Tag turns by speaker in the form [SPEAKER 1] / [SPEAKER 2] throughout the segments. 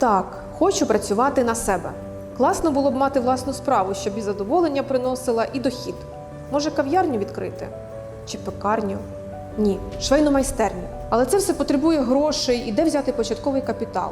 [SPEAKER 1] Так, хочу працювати на себе. Класно було б мати власну справу, щоб і задоволення приносила, і дохід. Може, кав'ярню відкрити? Чи пекарню? Ні, швейну майстерню. Але це все потребує грошей і де взяти початковий капітал.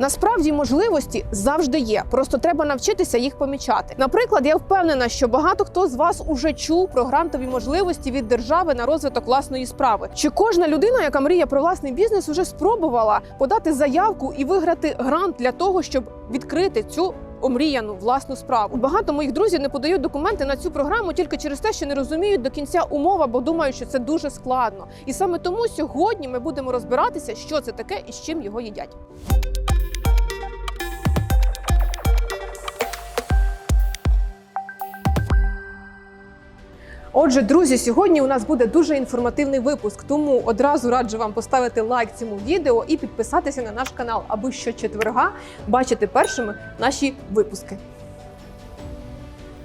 [SPEAKER 1] Насправді можливості завжди є, просто треба навчитися їх помічати. Наприклад, я впевнена, що багато хто з вас уже чув про грантові можливості від держави на розвиток власної справи. Чи кожна людина, яка мріє про власний бізнес, уже спробувала подати заявку і виграти грант для того, щоб відкрити цю омріяну власну справу? Багато моїх друзів не подають документи на цю програму тільки через те, що не розуміють до кінця умов або думають, що це дуже складно. І саме тому сьогодні ми будемо розбиратися, що це таке і з чим його їдять. Отже, друзі, сьогодні у нас буде дуже інформативний випуск, тому одразу раджу вам поставити лайк цьому відео і підписатися на наш канал, аби щочетверга бачити першими наші випуски.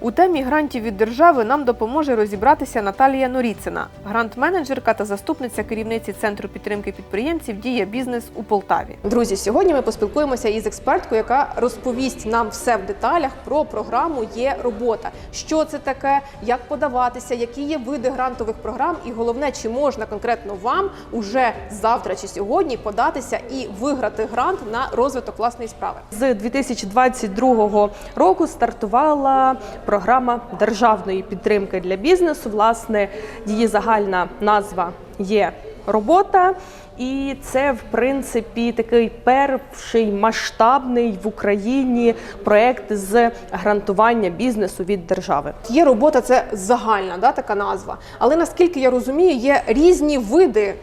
[SPEAKER 1] У темі грантів від держави нам допоможе розібратися Наталія Норіцина, грант-менеджерка та заступниця керівниці центру підтримки підприємців Дія бізнес у Полтаві. Друзі, сьогодні ми поспілкуємося із експерткою, яка розповість нам все в деталях про програму Є робота. Що це таке, як подаватися, які є види грантових програм, і головне, чи можна конкретно вам уже завтра чи сьогодні податися і виграти грант на розвиток власної справи.
[SPEAKER 2] З 2022 року стартувала програма державної підтримки для бізнесу. Власне, її загальна назва є робота. І це, в принципі, такий перший масштабний в Україні проект з грантування бізнесу від держави.
[SPEAKER 1] Є робота, це загальна да, така назва. Але наскільки я розумію, є різні види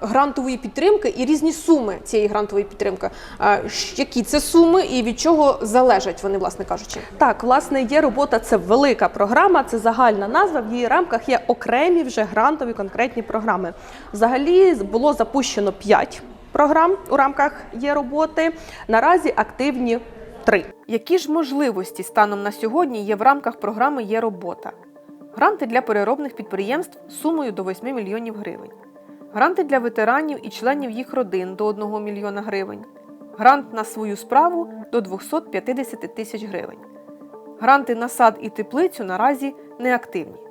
[SPEAKER 1] грантової підтримки і різні суми цієї грантової підтримки. Які це суми і від чого залежать вони, власне кажучи?
[SPEAKER 2] Так, власне, є робота, це велика програма, це загальна назва. В її рамках є окремі вже грантові конкретні програми. Взагалі було запущено 5 програм у рамках є роботи. Наразі активні три.
[SPEAKER 1] Які ж можливості станом на сьогодні є в рамках програми Є робота? Гранти для переробних підприємств сумою до 8 мільйонів гривень. Гранти для ветеранів і членів їх родин до 1 мільйона гривень. Грант на свою справу до 250 тисяч гривень. Гранти на сад і теплицю наразі неактивні.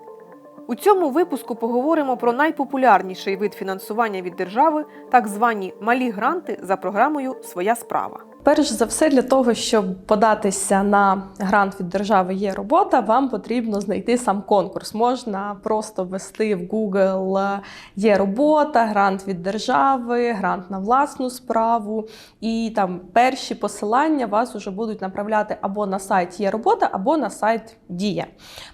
[SPEAKER 1] У цьому випуску поговоримо про найпопулярніший вид фінансування від держави, так звані малі гранти за програмою Своя справа.
[SPEAKER 2] Перш за все, для того, щоб податися на грант від держави є робота, вам потрібно знайти сам конкурс. Можна просто ввести в Google є робота, грант від держави, грант на власну справу. І там перші посилання вас вже будуть направляти або на сайт є робота, або на сайт Дія.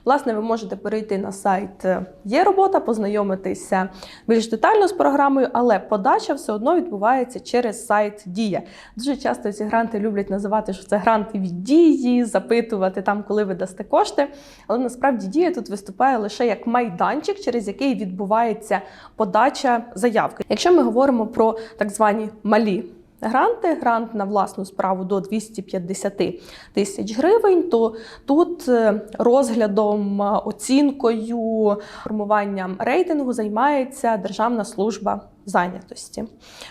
[SPEAKER 2] Власне, ви можете перейти на сайт є робота, познайомитися більш детально з програмою, але подача все одно відбувається через сайт Дія. Дуже часто ці гранти люблять називати, що це гранти від дії, запитувати там, коли ви дасте кошти. Але насправді дія тут виступає лише як майданчик, через який відбувається подача заявки. Якщо ми говоримо про так звані малі. Гранти, грант на власну справу до 250 тисяч гривень, то тут е, розглядом, е, оцінкою, формуванням рейтингу займається Державна служба зайнятості.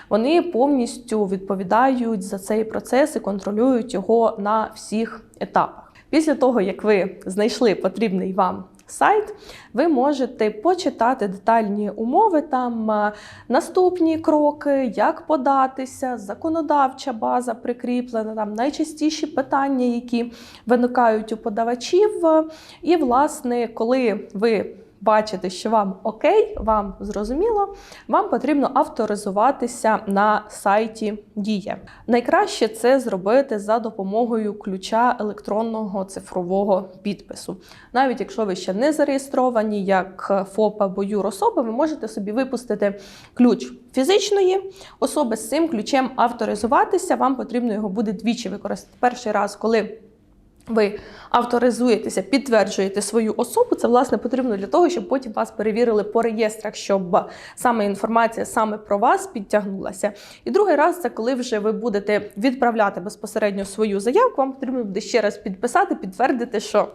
[SPEAKER 2] Вони повністю відповідають за цей процес і контролюють його на всіх етапах. Після того, як ви знайшли потрібний вам сайт, ви можете почитати детальні умови, там е, наступні кроки, як податися, законодавча база прикріплена, там найчастіші питання, які виникають у подавачів. І, власне, коли ви бачите, що вам окей, вам зрозуміло, вам потрібно авторизуватися на сайті Дія. Найкраще це зробити за допомогою ключа електронного цифрового підпису. Навіть якщо ви ще не зареєстровані як ФОП або юрособа, ви можете собі випустити ключ фізичної особи з цим ключем авторизуватися. Вам потрібно його буде двічі використати. Перший раз, коли ви авторизуєтеся, підтверджуєте свою особу. Це власне потрібно для того, щоб потім вас перевірили по реєстрах, щоб саме інформація саме про вас підтягнулася. І другий раз це коли вже ви будете відправляти безпосередньо свою заявку. Вам потрібно буде ще раз підписати, підтвердити, що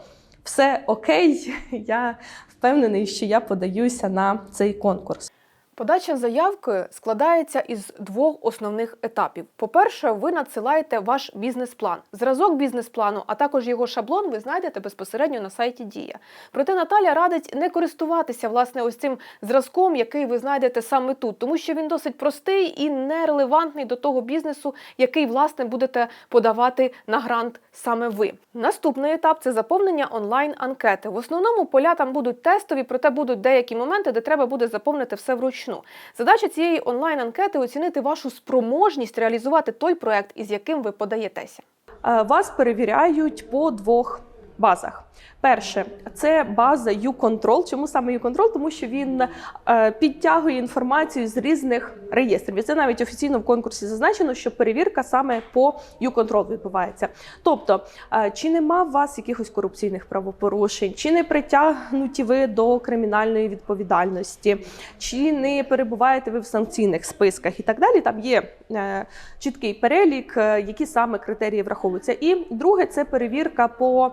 [SPEAKER 2] все окей. Я впевнений, що я подаюся на цей конкурс.
[SPEAKER 1] Подача заявки складається із двох основних етапів. По-перше, ви надсилаєте ваш бізнес-план. Зразок бізнес-плану, а також його шаблон ви знайдете безпосередньо на сайті Дія. Проте Наталя радить не користуватися власне ось цим зразком, який ви знайдете саме тут, тому що він досить простий і нерелевантний до того бізнесу, який власне будете подавати на грант саме ви. Наступний етап це заповнення онлайн-анкети. В основному поля там будуть тестові, проте будуть деякі моменти, де треба буде заповнити все вручну. Задача цієї онлайн-анкети оцінити вашу спроможність реалізувати той проект, із яким ви подаєтеся.
[SPEAKER 2] Е, Вас перевіряють по двох базах. Перше, це база U-Control. Чому саме U-Control? Тому що він е, підтягує інформацію з різних реєстрів. І це навіть офіційно в конкурсі зазначено, що перевірка саме по U-Control відбувається. Тобто, е, чи нема у вас якихось корупційних правопорушень, чи не притягнуті ви до кримінальної відповідальності, чи не перебуваєте ви в санкційних списках і так далі. Там є е, чіткий перелік, які саме критерії враховуються. І друге це перевірка по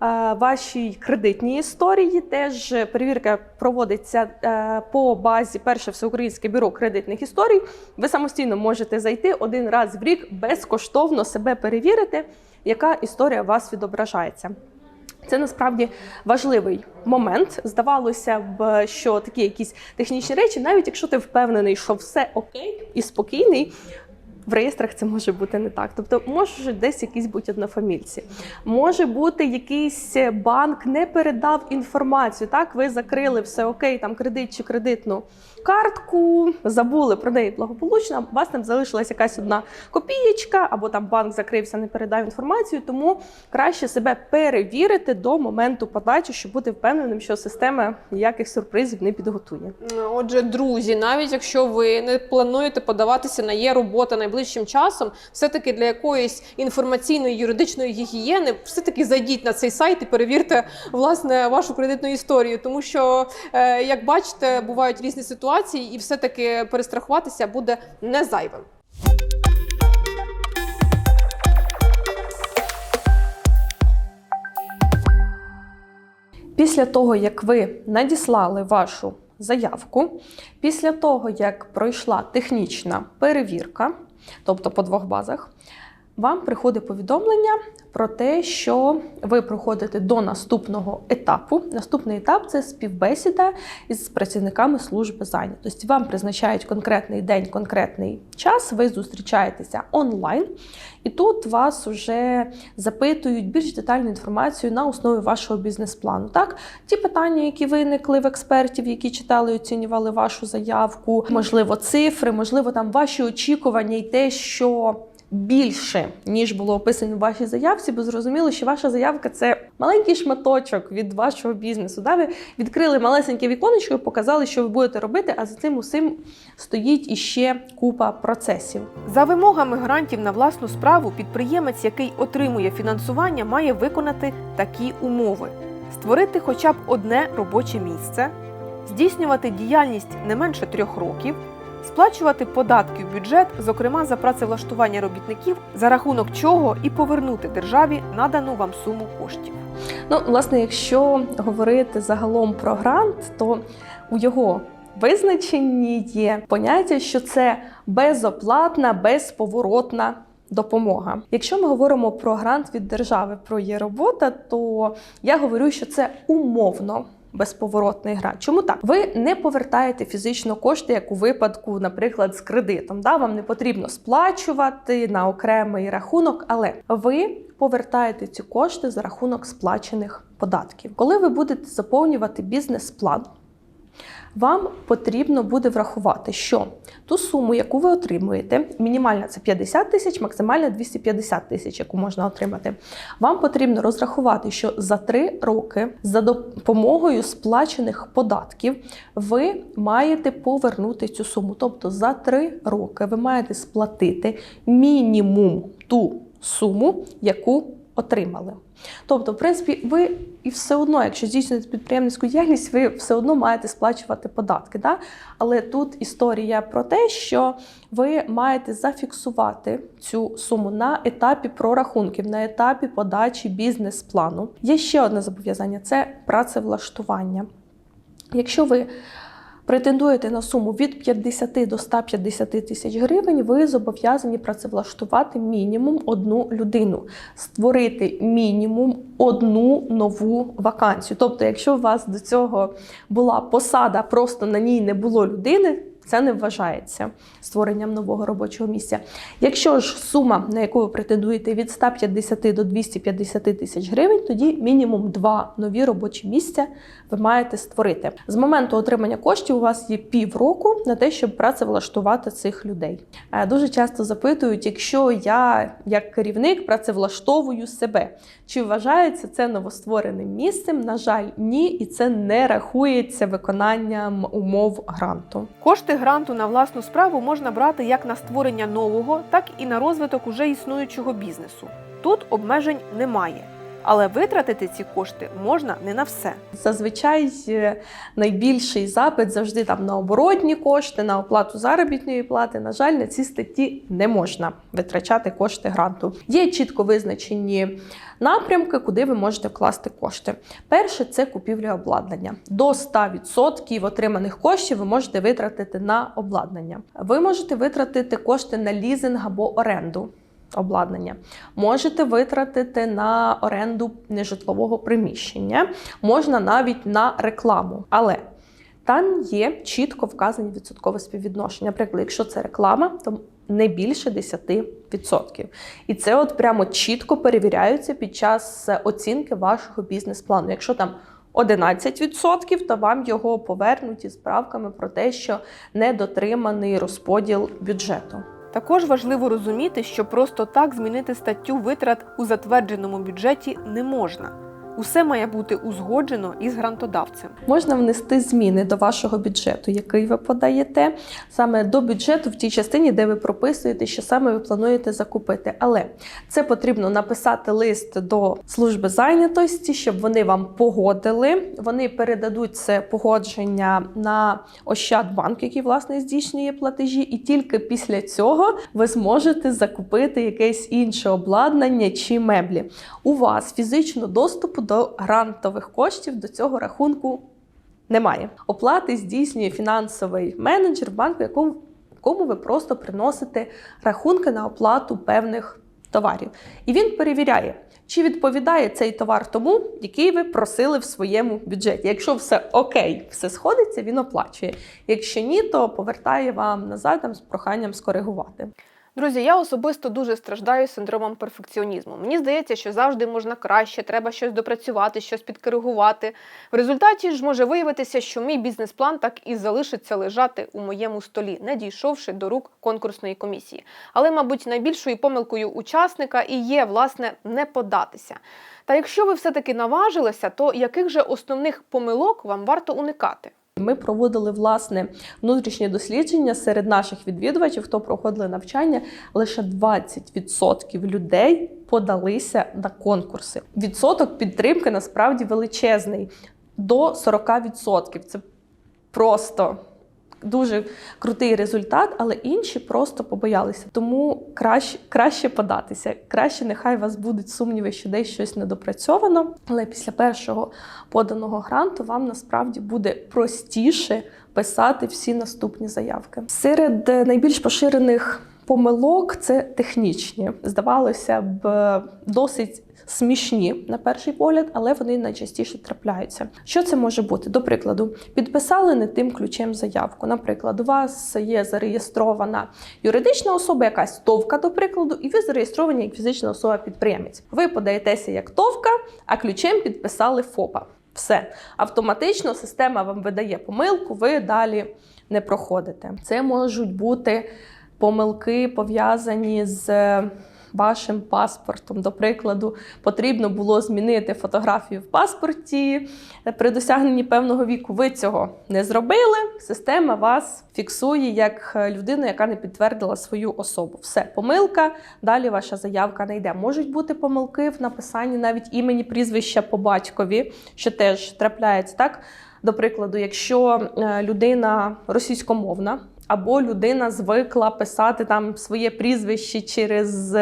[SPEAKER 2] вашій кредитній історії. Теж перевірка проводиться е, по базі перше всеукраїнське бюро кредитних історій. Ви самостійно можете зайти один раз в рік безкоштовно себе перевірити, яка історія у вас відображається. Це насправді важливий момент. Здавалося б, що такі якісь технічні речі, навіть якщо ти впевнений, що все окей і спокійний. В реєстрах це може бути не так. Тобто, може десь якісь бути однофамільці. Може бути якийсь банк не передав інформацію. Так, ви закрили все окей, там кредит чи кредитну картку, забули про неї благополучно. У вас там залишилась якась одна копієчка, або там банк закрився, не передав інформацію. Тому краще себе перевірити до моменту подачі, щоб бути впевненим, що система ніяких сюрпризів не підготує.
[SPEAKER 1] Отже, друзі, навіть якщо ви не плануєте подаватися на є робота найближчим часом, все-таки для якоїсь інформаційної юридичної гігієни, все-таки зайдіть на цей сайт і перевірте власне вашу кредитну історію, тому що, е, як бачите, бувають різні ситуації, і все-таки перестрахуватися буде не зайвим.
[SPEAKER 2] Після того, як ви надіслали вашу заявку, після того, як пройшла технічна перевірка, тобто по двох базах, вам приходить повідомлення про те, що ви проходите до наступного етапу. Наступний етап це співбесіда із працівниками служби зайнятості. Вам призначають конкретний день, конкретний час. Ви зустрічаєтеся онлайн, і тут вас вже запитують більш детальну інформацію на основі вашого бізнес-плану. Так, ті питання, які виникли в експертів, які читали і оцінювали вашу заявку, можливо, цифри, можливо, там ваші очікування і те, що більше, ніж було описано в вашій заявці, бо зрозуміло, що ваша заявка це маленький шматочок від вашого бізнесу. Да? Ви відкрили малесеньке віконечко і показали, що ви будете робити, а за цим усім стоїть іще купа процесів.
[SPEAKER 1] За вимогами грантів на власну справу, підприємець, який отримує фінансування, має виконати такі умови: створити хоча б одне робоче місце, здійснювати діяльність не менше трьох років, сплачувати податки в бюджет, зокрема за працевлаштування робітників, за рахунок чого і повернути державі надану вам суму коштів.
[SPEAKER 2] Ну, власне, якщо говорити загалом про грант, то у його визначенні є поняття, що це безоплатна, безповоротна. Допомога. Якщо ми говоримо про грант від держави, про є робота, то я говорю, що це умовно безповоротний гра. Чому так? Ви не повертаєте фізично кошти, як у випадку, наприклад, з кредитом. Да? Вам не потрібно сплачувати на окремий рахунок, але ви повертаєте ці кошти за рахунок сплачених податків. Коли ви будете заповнювати бізнес-план, вам потрібно буде врахувати, що ту суму, яку ви отримуєте, мінімальна це 50 тисяч, максимальна 250 тисяч, яку можна отримати. Вам потрібно розрахувати, що за 3 роки за допомогою сплачених податків ви маєте повернути цю суму. Тобто за 3 роки ви маєте сплатити мінімум ту суму, яку отримали. Тобто, в принципі, ви і все одно, якщо здійснюєте підприємницьку діяльність, ви все одно маєте сплачувати податки. Да? Але тут історія про те, що ви маєте зафіксувати цю суму на етапі прорахунків, на етапі подачі бізнес-плану. Є ще одне зобов'язання це працевлаштування. Якщо ви Претендуєте на суму від 50 до 150 тисяч гривень, ви зобов'язані працевлаштувати мінімум одну людину, створити мінімум одну нову вакансію. Тобто, якщо у вас до цього була посада, просто на ній не було людини. Це не вважається створенням нового робочого місця. Якщо ж сума, на яку ви претендуєте, від 150 до 250 тисяч гривень, тоді мінімум два нові робочі місця ви маєте створити. З моменту отримання коштів у вас є півроку на те, щоб працевлаштувати цих людей. Е, Дуже часто запитують, якщо я як керівник працевлаштовую себе, чи вважається це новоствореним місцем? На жаль, ні, і це не рахується виконанням умов гранту.
[SPEAKER 1] Кошти гранту на власну справу можна брати як на створення нового, так і на розвиток уже існуючого бізнесу. Тут обмежень немає, але витратити ці кошти можна не на все.
[SPEAKER 2] Зазвичай е, найбільший запит завжди там на оборотні кошти, на оплату заробітної плати. На жаль, на ці статті не можна витрачати кошти гранту. Є чітко визначені напрямки, куди ви можете вкласти кошти. Перше це купівля обладнання. До 100% отриманих коштів ви можете витратити на обладнання. Ви можете витратити кошти на лізинг або оренду. Обладнання можете витратити на оренду нежитлового приміщення, можна навіть на рекламу. Але там є чітко вказані відсоткове співвідношення. Наприклад, якщо це реклама, то не більше 10%. І це от прямо чітко перевіряється під час оцінки вашого бізнес-плану. Якщо там 11%, то вам його повернуть із справками про те, що недотриманий розподіл бюджету.
[SPEAKER 1] Також важливо розуміти, що просто так змінити статтю витрат у затвердженому бюджеті не можна. Усе має бути узгоджено із грантодавцем.
[SPEAKER 2] Можна внести зміни до вашого бюджету, який ви подаєте, саме до бюджету в тій частині, де ви прописуєте, що саме ви плануєте закупити. Але це потрібно написати лист до служби зайнятості, щоб вони вам погодили. Вони передадуть це погодження на Ощадбанк, який власне здійснює платежі, і тільки після цього ви зможете закупити якесь інше обладнання чи меблі. У вас фізично доступу до грантових коштів до цього рахунку немає. Оплати здійснює фінансовий менеджер банку, якому, якому ви просто приносите рахунки на оплату певних товарів. І він перевіряє, чи відповідає цей товар тому, який ви просили в своєму бюджеті. Якщо все окей, все сходиться, він оплачує. Якщо ні, то повертає вам назад там, з проханням скоригувати.
[SPEAKER 1] Друзі, я особисто дуже страждаю синдромом перфекціонізму. Мені здається, що завжди можна краще, треба щось допрацювати, щось підкоригувати. В результаті ж може виявитися, що мій бізнес-план так і залишиться лежати у моєму столі, не дійшовши до рук конкурсної комісії. Але, мабуть, найбільшою помилкою учасника і є власне не податися. Та якщо ви все-таки наважилися, то яких же основних помилок вам варто уникати?
[SPEAKER 2] Ми проводили власне внутрішнє дослідження серед наших відвідувачів, хто проходили навчання. Лише 20% людей подалися на конкурси. Відсоток підтримки насправді величезний до 40%. Це просто. Дуже крутий результат, але інші просто побоялися. Тому краще, краще податися. Краще, нехай у вас будуть сумніви, що десь щось недопрацьовано. Але після першого поданого гранту вам насправді буде простіше писати всі наступні заявки. Серед е, найбільш поширених помилок це технічні. Здавалося б, досить смішні на перший погляд, але вони найчастіше трапляються. Що це може бути? До прикладу, підписали не тим ключем заявку. Наприклад, у вас є зареєстрована юридична особа, якась товка, до прикладу, і ви зареєстровані як фізична особа-підприємець. Ви подаєтеся як товка, а ключем підписали ФОПа. Все автоматично система вам видає помилку, ви далі не проходите. Це можуть бути помилки пов'язані з вашим паспортом. До прикладу, потрібно було змінити фотографію в паспорті при досягненні певного віку. Ви цього не зробили. Система вас фіксує як людину, яка не підтвердила свою особу. Все, помилка. Далі ваша заявка не йде. Можуть бути помилки в написанні навіть імені прізвища по батькові, що теж трапляється так. До прикладу, якщо е, людина російськомовна, або людина звикла писати там своє прізвище через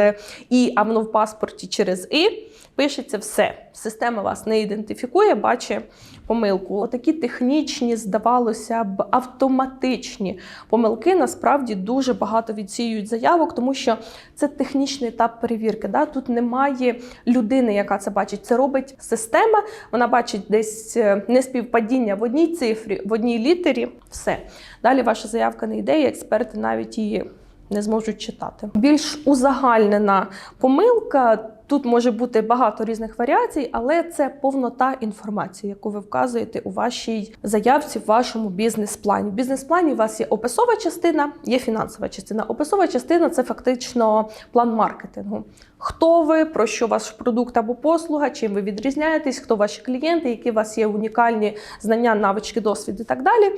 [SPEAKER 2] і, а воно в паспорті через і, пишеться все. система вас не ідентифікує, бачить помилку. Отакі технічні, здавалося б, автоматичні помилки насправді дуже багато відсіюють заявок, тому що це технічний етап перевірки. Да? Тут немає людини, яка це бачить. Це робить система. Вона бачить десь е, неспівпадіння в одній цифрі, в одній літері. Все. Далі ваша заявка не йде, і експерти навіть її не зможуть читати. Більш узагальнена помилка. Тут може бути багато різних варіацій, але це повнота інформації, яку ви вказуєте у вашій заявці, в вашому бізнес-плані. В бізнес-плані у вас є описова частина, є фінансова частина. Описова частина це фактично план маркетингу. Хто ви, про що ваш продукт або послуга, чим ви відрізняєтесь, хто ваші клієнти, які у вас є унікальні знання, навички, досвід і так далі.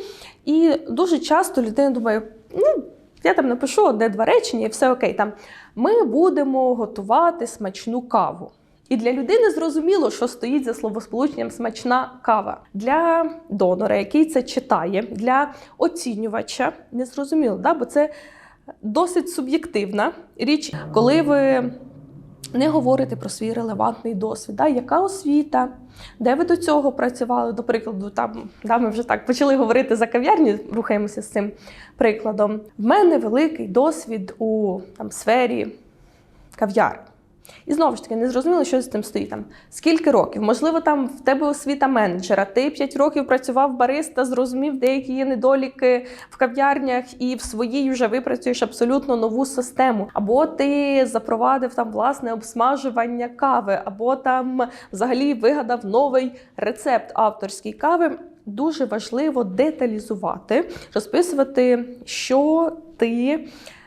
[SPEAKER 2] І дуже часто людина думає, ну. Я там напишу одне-два речення, і все окей. Там ми будемо готувати смачну каву. І для людини зрозуміло, що стоїть за словосполученням смачна кава. Для донора, який це читає, для оцінювача не зрозуміло, да? бо це досить суб'єктивна річ, коли ви не говорите про свій релевантний досвід, да? яка освіта, де ви до цього працювали, до прикладу, там да, ми вже так почали говорити за кав'ярні, рухаємося з цим прикладом. В мене великий досвід у там, сфері кав'ярні. І знову ж таки, не зрозуміло, що з цим стоїть. Там, скільки років? Можливо, там в тебе освіта менеджера, ти 5 років працював бариста, зрозумів, деякі недоліки в кав'ярнях, і в своїй вже випрацюєш абсолютно нову систему. Або ти запровадив там власне обсмажування кави, або там взагалі вигадав новий рецепт авторської кави. Дуже важливо деталізувати, розписувати, що ти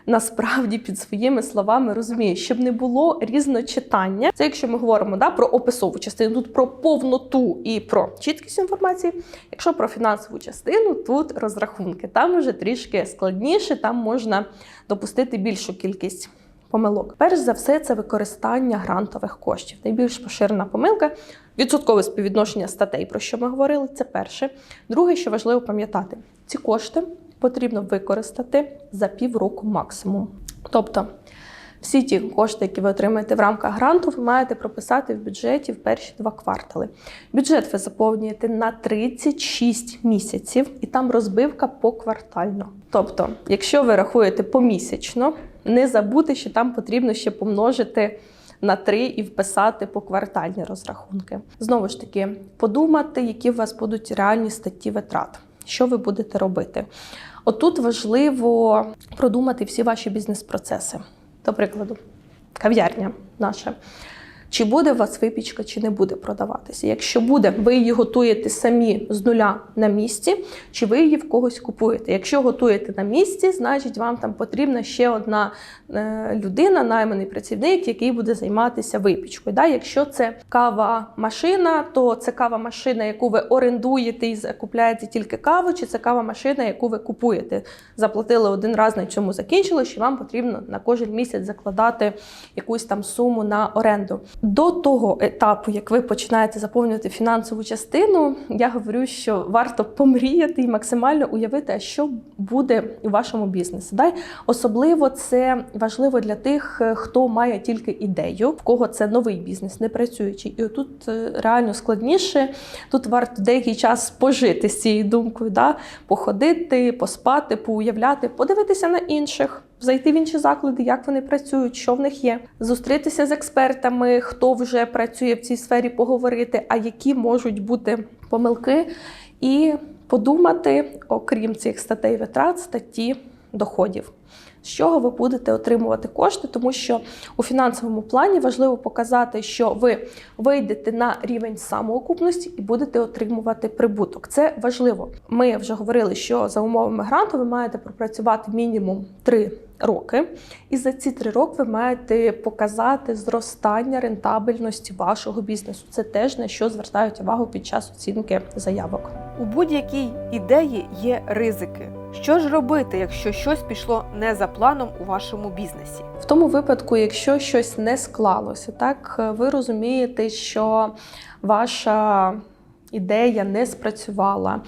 [SPEAKER 2] насправді під своїми словами розумієш, щоб не було різночитання. Це якщо ми говоримо да, про описову частину, тут про повноту і про чіткість інформації. Якщо про фінансову частину, тут розрахунки. Там вже трішки складніше, там можна допустити більшу кількість. Помилок. Перш за все, це використання грантових коштів. Найбільш поширена помилка відсоткове співвідношення статей, про що ми говорили. Це перше. Друге, що важливо пам'ятати, ці кошти потрібно використати за півроку максимум. Тобто, всі ті кошти, які ви отримаєте в рамках гранту, ви маєте прописати в бюджеті в перші два квартали. Бюджет ви заповнюєте на 36 місяців, і там розбивка поквартально. Тобто, якщо ви рахуєте помісячно, не забудьте, що там потрібно ще помножити. На три і вписати поквартальні розрахунки. Знову ж таки, подумати, які у вас будуть реальні статті витрат, що ви будете робити. Отут важливо продумати всі ваші бізнес-процеси. До прикладу, кав'ярня наша. Чи буде у вас випічка, чи не буде продаватися? Якщо буде, ви її готуєте самі з нуля на місці, чи ви її в когось купуєте? Якщо готуєте на місці, значить вам там потрібна ще одна е, людина, найманий працівник, який буде займатися випічкою. Да? Якщо це кава-машина, то це кава-машина, яку ви орендуєте і закупляєте тільки каву, чи це кава-машина, яку ви купуєте. Заплатили один раз, на цьому закінчилось, що вам потрібно на кожен місяць закладати якусь там суму на оренду. До того етапу, як ви починаєте заповнювати фінансову частину, я говорю, що варто помріяти і максимально уявити, що буде у вашому бізнесі. Дай особливо це важливо для тих, хто має тільки ідею, в кого це новий бізнес, не працюючий. І тут е, реально складніше. Тут варто деякий час пожити з цією думкою, да? походити, поспати, поуявляти, подивитися на інших зайти в інші заклади, як вони працюють, що в них є, зустрітися з експертами, хто вже працює в цій сфері, поговорити, а які можуть бути помилки, і подумати, окрім цих статей витрат, статті доходів. З чого ви будете отримувати кошти, тому що у фінансовому плані важливо показати, що ви вийдете на рівень самоокупності і будете отримувати прибуток. Це важливо. Ми вже говорили, що за умовами гранту ви маєте пропрацювати мінімум 3 роки, і за ці 3 роки ви маєте показати зростання рентабельності вашого бізнесу. Це теж на що звертають увагу під час оцінки заявок.
[SPEAKER 3] У будь-якій ідеї є ризики. Що ж робити, якщо щось пішло не за планом у вашому бізнесі?
[SPEAKER 2] В тому випадку, якщо щось не склалося, так ви розумієте, що ваша ідея не спрацювала.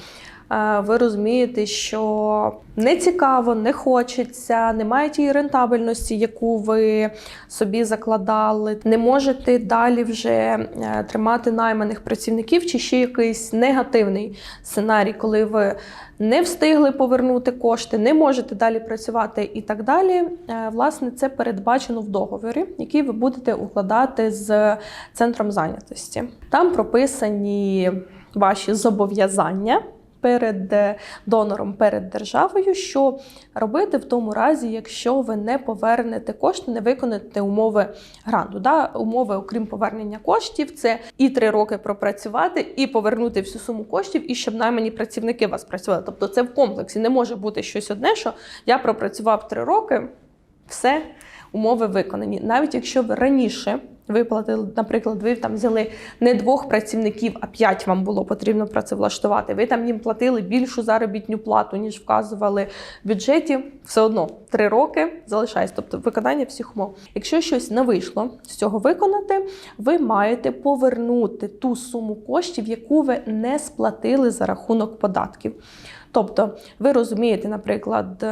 [SPEAKER 2] Е, ви розумієте, що не цікаво, не хочеться, немає тієї рентабельності, яку ви собі закладали, не можете далі вже е, тримати найманих працівників, чи ще якийсь негативний сценарій, коли ви не встигли повернути кошти, не можете далі працювати і так далі. Е, Власне, це передбачено в договорі, який ви будете укладати з центром зайнятості. Там прописані ваші зобов'язання. Перед е, донором, перед державою, що робити в тому разі, якщо ви не повернете кошти, не виконаєте умови гранту. Да? Умови, окрім повернення коштів, це і три роки пропрацювати, і повернути всю суму коштів, і щоб наймані працівники вас працювали. Тобто це в комплексі не може бути щось одне, що я пропрацював три роки, все, умови виконані. Навіть якщо ви раніше виплатили, наприклад, ви там взяли не двох працівників, а п'ять вам було потрібно працевлаштувати. Ви там їм платили більшу заробітну плату, ніж вказували в бюджеті. Все одно три роки залишається, тобто виконання всіх умов. Якщо щось не вийшло з цього виконати, ви маєте повернути ту суму коштів, яку ви не сплатили за рахунок податків. Тобто, ви розумієте, наприклад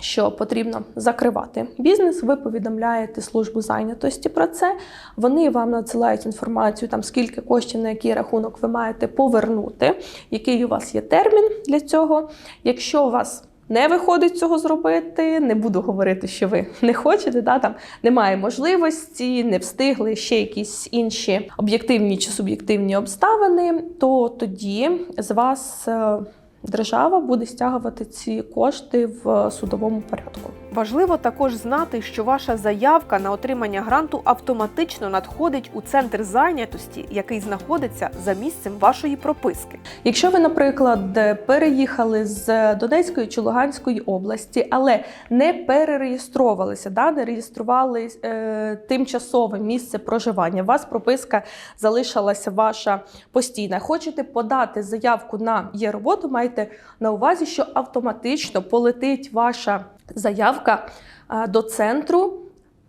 [SPEAKER 2] що потрібно закривати бізнес, ви повідомляєте службу зайнятості про це. Вони вам надсилають інформацію, там скільки коштів на який рахунок ви маєте повернути, який у вас є термін для цього. Якщо у вас не виходить цього зробити, не буду говорити, що ви не хочете, да, там немає можливості, не встигли ще якісь інші об'єктивні чи суб'єктивні обставини, то тоді з вас е, держава буде стягувати ці кошти в судовому порядку.
[SPEAKER 3] Важливо також знати, що ваша заявка на отримання гранту автоматично надходить у центр зайнятості, який знаходиться за місцем вашої прописки.
[SPEAKER 2] Якщо ви, наприклад, переїхали з Донецької чи Луганської області, але не перереєструвалися, да, не реєстрували е, тимчасове місце проживання, у вас прописка залишилася ваша постійна. Хочете подати заявку на є роботу, майте на увазі, що автоматично полетить ваша заявка е, до центру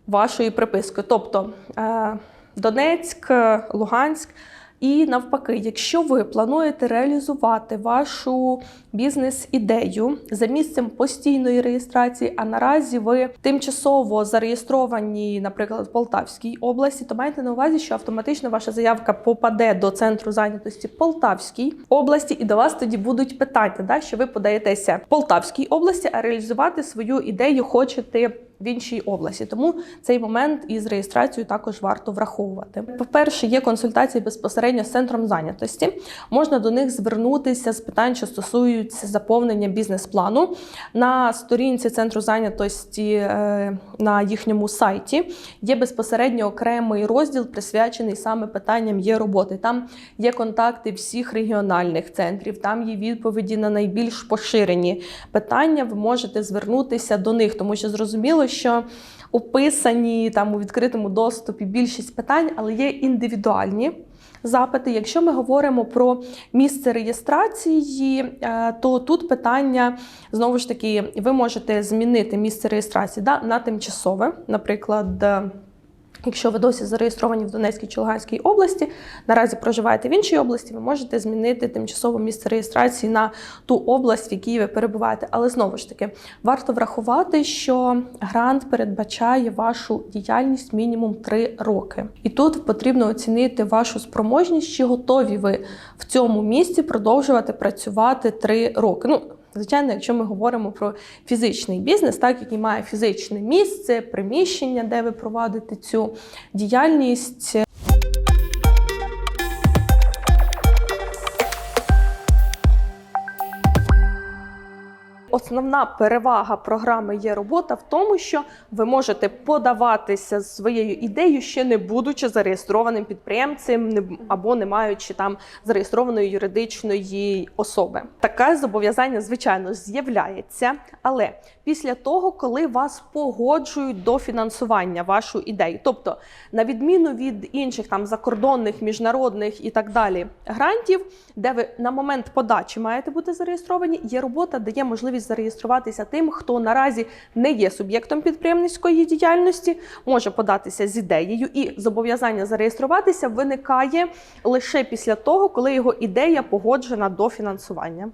[SPEAKER 2] вашої приписки, тобто е, Донецьк, Луганськ. І навпаки, якщо ви плануєте реалізувати вашу бізнес-ідею за місцем постійної реєстрації, а наразі ви тимчасово зареєстровані, наприклад, в Полтавській області, то майте на увазі, що автоматично ваша заявка попаде до центру зайнятості Полтавській області, і до вас тоді будуть питання, да, що ви подаєтеся в Полтавській області, а реалізувати свою ідею хочете в іншій області. Тому цей момент із реєстрацією також варто враховувати. По-перше, є консультації безпосередньо з центром зайнятості. Можна до них звернутися з питань, що стосуються заповнення бізнес-плану на сторінці центру зайнятості е, на їхньому сайті. Є безпосередньо окремий розділ, присвячений саме питанням є роботи. Там є контакти всіх регіональних центрів, там є відповіді на найбільш поширені питання. Ви можете звернутися до них, тому що зрозуміло, що описані там у відкритому доступі більшість питань, але є індивідуальні. Запити, якщо ми говоримо про місце реєстрації, е, то тут питання знову ж таки, ви можете змінити місце реєстрації да, на тимчасове, наприклад. Якщо ви досі зареєстровані в Донецькій чи Луганській області, наразі проживаєте в іншій області, ви можете змінити тимчасове місце реєстрації на ту область, в якій ви перебуваєте. Але знову ж таки, варто врахувати, що грант передбачає вашу діяльність мінімум 3 роки. І тут потрібно оцінити вашу спроможність, чи готові ви в цьому місці продовжувати працювати 3 роки. Ну, Звичайно, якщо ми говоримо про фізичний бізнес, так який має фізичне місце, приміщення, де ви проводите цю діяльність. Основна перевага програми є робота в тому, що ви можете подаватися з своєю ідеєю, ще не будучи зареєстрованим підприємцем або не маючи там зареєстрованої юридичної особи. Таке зобов'язання, звичайно, з'являється, але після того, коли вас погоджують до фінансування вашу ідею, тобто на відміну від інших там закордонних, міжнародних і так далі грантів, де ви на момент подачі маєте бути зареєстровані, є робота, дає можливість зареєструватися тим, хто наразі не є суб'єктом підприємницької діяльності, може податися з ідеєю, і зобов'язання зареєструватися виникає лише після того, коли його ідея погоджена до фінансування.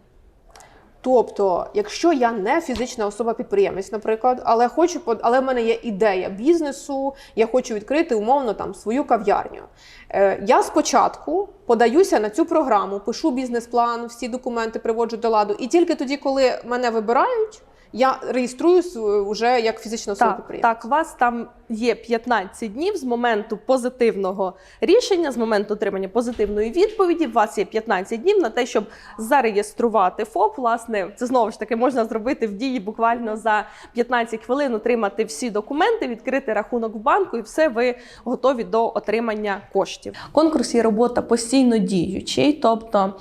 [SPEAKER 1] Тобто, якщо я не фізична особа-підприємець, наприклад, але хочу але в мене є ідея бізнесу, я хочу відкрити умовно там свою кав'ярню. Е, я спочатку подаюся на цю програму, пишу бізнес-план, всі документи приводжу до ладу, і тільки тоді, коли мене вибирають, я реєструюсь вже як фізична особа
[SPEAKER 2] Так, так, у вас там є 15 днів з моменту позитивного рішення, з моменту отримання позитивної відповіді. У вас є 15 днів на те, щоб зареєструвати ФОП. Власне, це знову ж таки можна зробити в дії буквально за 15 хвилин, отримати всі документи, відкрити рахунок в банку, і все ви готові до отримання коштів. Конкурс є робота постійно діючий, тобто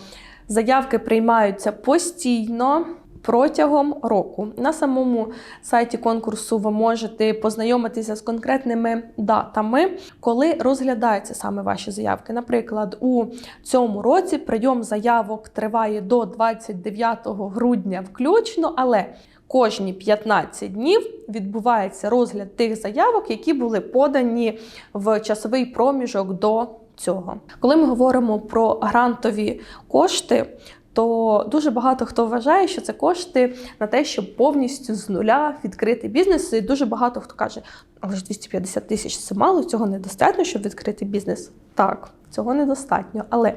[SPEAKER 2] заявки приймаються постійно. Протягом року на самому сайті конкурсу ви можете познайомитися з конкретними датами, коли розглядаються саме ваші заявки. Наприклад, у цьому році прийом заявок триває до 29 грудня включно, але кожні 15 днів відбувається розгляд тих заявок, які були подані в часовий проміжок до цього. Коли ми говоримо про грантові кошти, то дуже багато хто вважає, що це кошти на те, щоб повністю з нуля відкрити бізнес. І дуже багато хто каже, але ж 250 тисяч це мало, цього недостатньо, щоб відкрити бізнес. Так, цього недостатньо. Але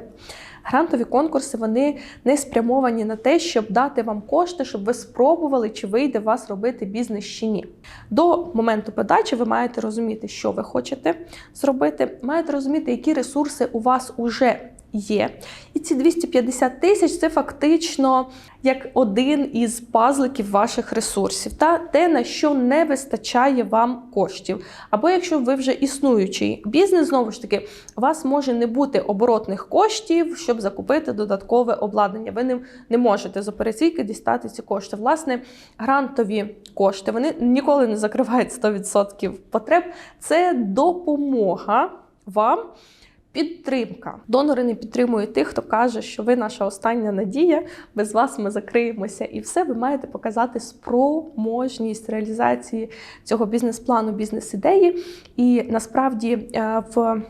[SPEAKER 2] грантові конкурси вони не спрямовані на те, щоб дати вам кошти, щоб ви спробували, чи вийде вас робити бізнес чи ні. До моменту подачі ви маєте розуміти, що ви хочете зробити, маєте розуміти, які ресурси у вас уже є. І ці 250 тисяч це фактично як один із пазликів ваших ресурсів, та те, на що не вистачає вам коштів. Або якщо ви вже існуючий бізнес, знову ж таки, у вас може не бути оборотних коштів, щоб закупити додаткове обладнання. Ви не, не можете з операційки дістати ці кошти. Власне, грантові кошти вони ніколи не закривають 100% потреб. Це допомога вам. Підтримка. Донори не підтримують тих, хто каже, що ви наша остання надія, без вас ми закриємося. І все, ви маєте показати спроможність реалізації цього бізнес-плану, бізнес-ідеї. І насправді е, в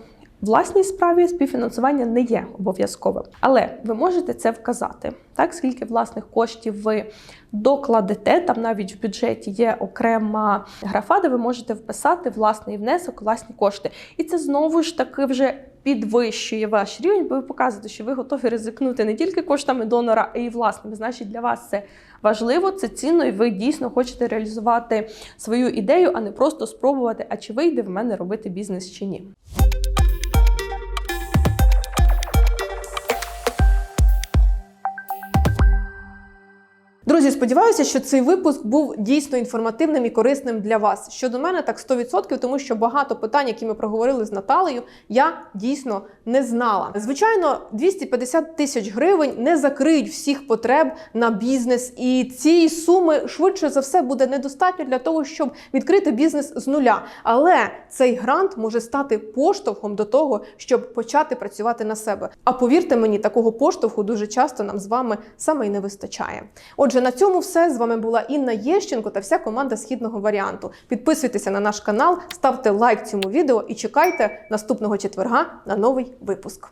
[SPEAKER 2] власній справі співфінансування не є обов'язковим. Але ви можете це вказати. Так, скільки власних коштів ви докладете, там навіть в бюджеті є окрема графа, де ви можете вписати власний внесок, власні кошти. І це знову ж таки вже підвищує ваш рівень, бо ви показуєте, що ви готові ризикнути не тільки коштами донора, а й власними. Значить, для вас це важливо, це цінно, і ви дійсно хочете реалізувати свою ідею, а не просто спробувати, а чи вийде в мене робити бізнес чи ні.
[SPEAKER 1] Друзі, сподіваюся, що цей випуск був дійсно інформативним і корисним для вас. Щодо мене, так 100%, тому що багато питань, які ми проговорили з Наталею, я дійсно не знала. Звичайно, 250 тисяч гривень не закриють всіх потреб на бізнес, і цієї суми швидше за все буде недостатньо для того, щоб відкрити бізнес з нуля. Але цей грант може стати поштовхом до того, щоб почати працювати на себе. А повірте мені, такого поштовху дуже часто нам з вами саме й не вистачає. Отже, на цьому все з вами була Інна Єщенко та вся команда східного варіанту. Підписуйтеся на наш канал, ставте лайк цьому відео і чекайте наступного четверга на новий випуск.